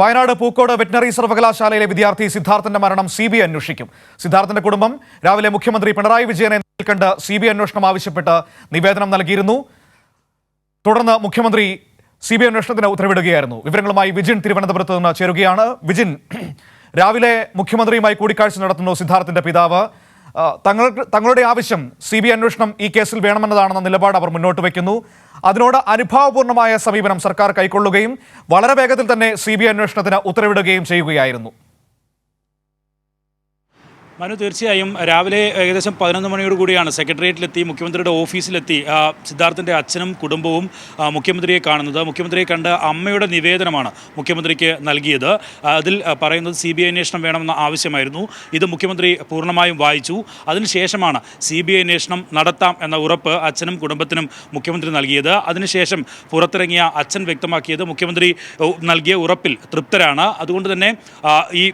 Wayanad Pookode veterinary സർവകലാശാലയിലെ വിദ്യാർത്ഥി സിദ്ധാർത്ഥന്റെ മരണം സി ബി അന്വേഷിക്കും. സിദ്ധാർത്ഥന്റെ കുടുംബം രാവിലെ മുഖ്യമന്ത്രി പിണറായി വിജയനെ കണ്ട് സി ബി അന്വേഷണം ആവശ്യപ്പെട്ട് നിവേദനം നൽകിയിരുന്നു. തുടർന്ന് മുഖ്യമന്ത്രി സി ബി അന്വേഷണത്തിന് ഉത്തരവിടുകയായിരുന്നു. വിവരങ്ങളുമായി വിജിൻ തിരുവനന്തപുരത്ത് നിന്ന് ചേരുകയാണ്. വിജിൻ രാവിലെ മുഖ്യമന്ത്രിയുമായി കൂടിക്കാഴ്ച നടത്തുന്നു സിദ്ധാർത്ഥന്റെ പിതാവ്. തങ്ങൾ തങ്ങളുടെ ആവശ്യം സി ബി അന്വേഷണം ഈ കേസിൽ വേണമെന്നതാണെന്ന നിലപാട് അവർ മുന്നോട്ട് വയ്ക്കുന്നു. അതിനോട് അനുഭാവപൂർണമായ സമീപനം സർക്കാർ കൈക്കൊള്ളുകയും വളരെ വേഗത്തിൽ തന്നെ സി ബി അന്വേഷണത്തിന് ഉത്തരവിടുകയും ചെയ്യുകയായിരുന്നു. മനു തീർച്ചയായും രാവിലെ ഏകദേശം പതിനൊന്ന് മണിയോട് കൂടിയാണ് സെക്രട്ടേറിയറ്റിലെത്തി മുഖ്യമന്ത്രിയുടെ ഓഫീസിലെത്തി സിദ്ധാർത്ഥിന്റെ അച്ഛനും കുടുംബവും മുഖ്യമന്ത്രിയെ കാണുന്നത്. മുഖ്യമന്ത്രിയെ കണ്ട അമ്മയുടെ നിവേദനമാണ് മുഖ്യമന്ത്രിക്ക് നൽകിയത്. അതിൽ പറയുന്നത് സി ബി ഐ അന്വേഷണം വേണമെന്ന ആവശ്യമായിരുന്നു. ഇത് മുഖ്യമന്ത്രി പൂർണമായും വായിച്ചു. അതിനുശേഷമാണ് സി ബി ഐ അന്വേഷണം നടത്താം എന്ന ഉറപ്പ് അച്ഛനും കുടുംബത്തിനും മുഖ്യമന്ത്രി നൽകിയത്. അതിനുശേഷം പുറത്തിറങ്ങിയ അച്ഛൻ വ്യക്തമാക്കിയത് മുഖ്യമന്ത്രി നൽകിയ ഉറപ്പിൽ തൃപ്തരാണ്. അതുകൊണ്ട് തന്നെ ഈ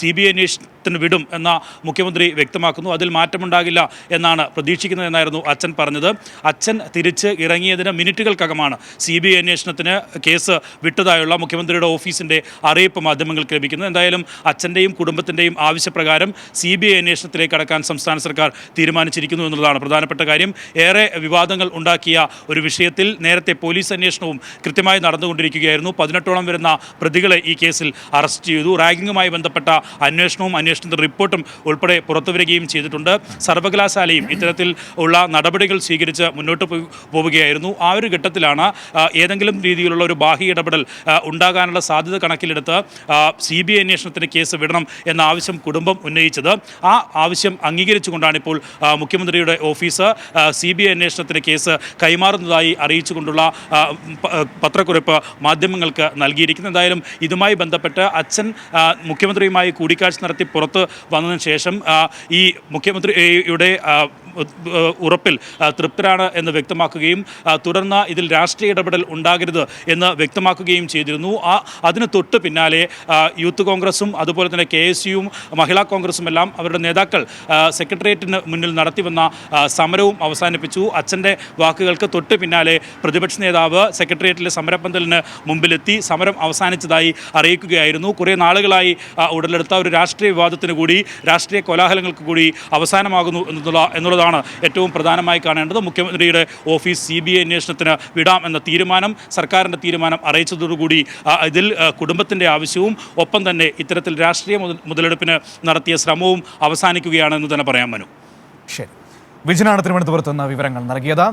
സി ബി ഐ അന്വേഷണത്തിന് വിടും എന്ന മുഖ്യമന്ത്രി വ്യക്തമാക്കുന്നു. അതിൽ മാറ്റമുണ്ടാകില്ല എന്നാണ് പ്രതീക്ഷിക്കുന്നതെന്നായിരുന്നു അച്ഛൻ പറഞ്ഞത്. അച്ഛൻ തിരിച്ച് ഇറങ്ങിയതിന് മിനിറ്റുകൾക്കകമാണ് സി ബി ഐ അന്വേഷണത്തിന് കേസ് വിട്ടതായുള്ള മുഖ്യമന്ത്രിയുടെ ഓഫീസിന്റെ അറിയിപ്പ് മാധ്യമങ്ങൾക്ക് ലഭിക്കുന്നത്. എന്തായാലും അച്ഛന്റെയും കുടുംബത്തിന്റെയും ആവശ്യപ്രകാരം സി ബി ഐ അന്വേഷണത്തിലേക്ക് കടക്കാൻ സംസ്ഥാന സർക്കാർ തീരുമാനിച്ചിരിക്കുന്നു എന്നുള്ളതാണ് പ്രധാനപ്പെട്ട കാര്യം. ഏറെ വിവാദങ്ങൾ ഉണ്ടാക്കിയ ഒരു വിഷയത്തിൽ നേരത്തെ പോലീസ് അന്വേഷണവും കൃത്യമായി നടന്നുകൊണ്ടിരിക്കുകയായിരുന്നു. പതിനെട്ടോളം വരുന്ന പ്രതികളെ ഈ കേസിൽ അറസ്റ്റ് ചെയ്തു. റാഗിങ്ങുമായി ബന്ധപ്പെട്ട അന്വേഷണവും അന്വേഷണത്തിന്റെ റിപ്പോർട്ടും ഉൾപ്പെടെ പുറത്തുവരികയും ചെയ്തിട്ടുണ്ട്. സർവകലാശാലയും ഇത്തരത്തിൽ ഉള്ള നടപടികൾ സ്വീകരിച്ച് മുന്നോട്ട് പോവുകയായിരുന്നു. ആ ഒരു ഘട്ടത്തിലാണ് ഏതെങ്കിലും രീതിയിലുള്ള ഒരു ബാഹ്യ ഇടപെടൽ ഉണ്ടാകാനുള്ള സാധ്യത കണക്കിലെടുത്ത് സി ബി ഐ അന്വേഷണത്തിന് കേസ് വിടണം എന്ന ആവശ്യം കുടുംബം ഉന്നയിച്ചത്. ആ ആവശ്യം അംഗീകരിച്ചുകൊണ്ടാണ് ഇപ്പോൾ മുഖ്യമന്ത്രിയുടെ ഓഫീസ് സി ബി ഐ അന്വേഷണത്തിന് കേസ് കൈമാറുന്നതായി അറിയിച്ചുകൊണ്ടുള്ള പത്രക്കുറിപ്പ് മാധ്യമങ്ങൾക്ക് നൽകിയിരിക്കുന്നത് എന്തായാലും ഇതുമായി ബന്ധപ്പെട്ട് അച്ഛൻ മുഖ്യമന്ത്രിയുമായി കൂടിക്കാഴ്ച നടത്തി പുറത്ത് വന്നതിന് ശേഷം ഈ മുഖ്യമന്ത്രിയുടെ ഉറപ്പിൽ തൃപ്തരാണ് എന്ന് വ്യക്തമാക്കുകയും തുടർന്ന് ഇതിൽ രാഷ്ട്രീയ ഇടപെടൽ ഉണ്ടാകരുത് എന്ന് വ്യക്തമാക്കുകയും ചെയ്തിരുന്നു. ആ അതിന് തൊട്ട് പിന്നാലെ യൂത്ത് കോൺഗ്രസും അതുപോലെ തന്നെ കെ എസ് യുവും മഹിളാ കോൺഗ്രസും എല്ലാം അവരുടെ നേതാക്കൾ സെക്രട്ടേറിയറ്റിന് മുന്നിൽ നടത്തിവന്ന സമരവും അവസാനിപ്പിച്ചു. അച്ഛന്റെ വാക്കുകൾക്ക് തൊട്ട് പിന്നാലെ പ്രതിപക്ഷ നേതാവ് സെക്രട്ടേറിയറ്റിലെ സമരപ്പന്തലിന് മുമ്പിലെത്തി സമരം അവസാനിച്ചതായി അറിയിക്കുകയായിരുന്നു. കുറേ നാളുകളായി ഉടലെടുത്ത ഒരു രാഷ്ട്രീയ വിവാദത്തിന് കൂടി രാഷ്ട്രീയ കോലാഹലങ്ങൾക്ക് കൂടി അവസാനമാകുന്നു എന്നുള്ള എന്നുള്ളതാണ് ഏറ്റവും പ്രധാനമായി കാണേണ്ടത്. മുഖ്യമന്ത്രിയുടെ ഓഫീസ് സി ബി ഐ അന്വേഷണത്തിന് വിടാം എന്ന തീരുമാനം സർക്കാരിന്റെ തീരുമാനം അറിയിച്ചതോടുകൂടി ഇതിൽ കുടുംബത്തിന്റെ ആവശ്യവും ഒപ്പം തന്നെ ഇത്തരത്തിൽ രാഷ്ട്രീയ മുതലെടുപ്പിന് നടത്തിയ ശ്രമവും അവസാനിക്കുകയാണെന്ന് തന്നെ പറയാൻ മനു. ശരി. വിജനാണ് തിരുവനന്തപുരത്ത് നിന്ന് വിവരങ്ങൾ നൽകിയത്.